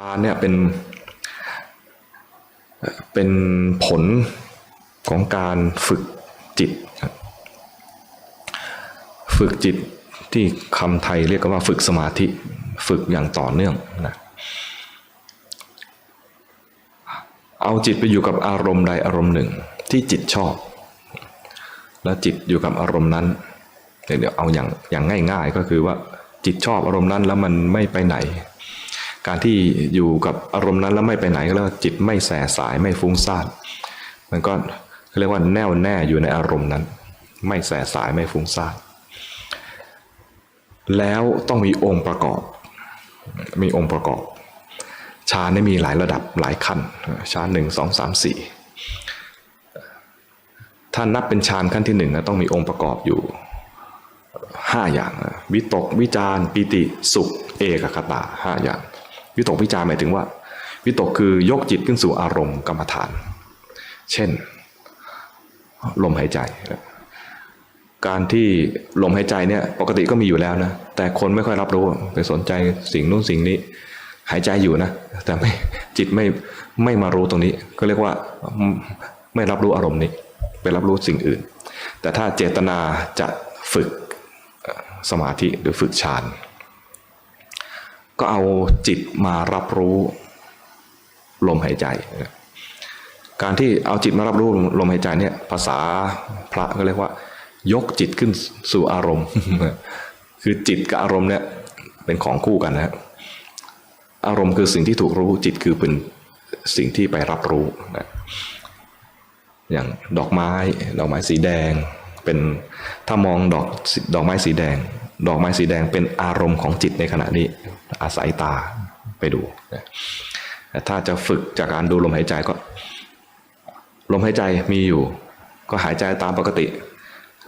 ฌานเนี่ยเป็นเป็นผลของการฝึกจิต ฝึกจิตที่คำไทยเรียกกันว่าฝึกสมาธิฝึกอย่างต่อเนื่องนะเอาจิตไปอยู่กับอารมณ์ใดอารมณ์หนึ่งที่จิตชอบ แล้วจิตอยู่กับอารมณ์นั้นเดี๋ยวเอาอย่างอย่างง่าย ๆ ก็คือว่าจิตชอบอารมณ์นั้นแล้วมันไม่ไปไหน การที่อยู่กับอารมณ์นั้นแล้วไม่ไปไหนก็เรียกว่าจิตไม่แสสายไม่ฟุ้งซ่านมันก็เรียกว่าแน่วแน่อยู่ในอารมณ์นั้น ไม่แสสายไม่ฟุ้งซ่านแล้วต้องมีองค์ประกอบ มีองค์ประกอบฌานนี่มีหลายระดับหลายขั้นฌานหนึ่งสองสามสี่ถ้านับเป็นฌานขั้นที่หนึ่งนะต้องมีองค์ประกอบอยู่ห้าอย่าง วิตกวิจารปิติสุข เอกคตาห้าอย่าง วิตกวิจารหมายถึงว่า วิตกคือยกจิตขึ้นสู่อารมณ์กรรมฐาน เช่น ลมหายใจ การที่ลมหายใจเนี่ยปกติก็มีอยู่แล้วนะ แต่คนไม่ค่อยรับรู้ไปสนใจสิ่งนู้นสิ่งนี้ หายใจอยู่นะ แต่ไม่จิตไม่ไม่มารู้ตรงนี้ ก็เรียกว่าไม่รับรู้อารมณ์นี้ ไปรับรู้สิ่งอื่น แต่ถ้าเจตนาจะฝึกสมาธิหรือฝึกฌาน ก็เอาจิตมารับรู้ลมหายใจ การที่เอาจิตมารับรู้ลมหายใจเนี่ยภาษาพระก็เรียกว่า ยกจิตขึ้นสู่อารมณ์ คือจิตกับอารมณ์เนี่ยเป็นของคู่กันนะอารมณ์คือสิ่งที่ถูกรู้จิตคือเป็นสิ่งที่ไปรับรู้นะอย่างดอกไม้ ดอกไม้สีแดง เป็นถ้ามองดอกดอกไม้สีแดง ดอกไม้สีแดงเป็นอารมณ์ของจิตในขณะนี้ อาศัยตาไปดูแต่ถ้าจะฝึกจากการดูลมหายใจก็ ลมหายใจมีอยู่ ก็หายใจตามปกติ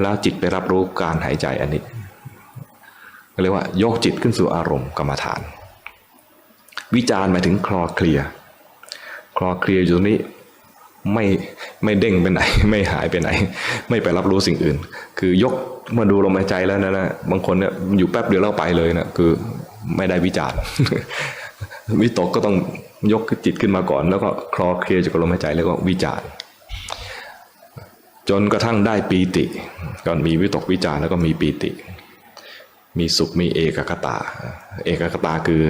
แล้วจิตไปรับรู้การหายใจอันนี้เรียกว่ายกจิตขึ้นสู่อารมณ์กรรมฐาน วิจารหมายถึงคลอเคลียคลอเคลียอยู่ตรงนี้ ไม่ไม่เด้งไปไหน ไม่หายไปไหน ไม่ไปรับรู้สิ่งอื่น คือยกมาดูลมหายใจแล้วนะนะบางคนเนี่ยอยู่แป๊บเดียวแล้วไปเลยนะคือไม่ได้วิจารวิตกก็ต้องยกจิตขึ้นมาก่อน แล้วก็คลอเคลียจากลมหายใจแล้วก็วิจารจนกระทั่งได้ปีติก่อนมีวิตกวิจารแล้วก็มีปีติ มีสุขมีเอกคตา เอกคตาคือ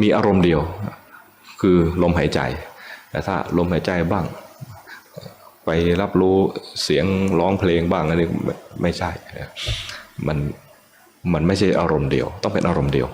มีอารมณ์เดียว คือลมหายใจแต่ถ้าลมหายใจบ้าง ไปรับรู้เสียงร้องเพลงบ้างอันนี้ไม่ใช่ มันมันไม่ใช่อารมณ์เดียว ต้องเป็นอารมณ์เดียว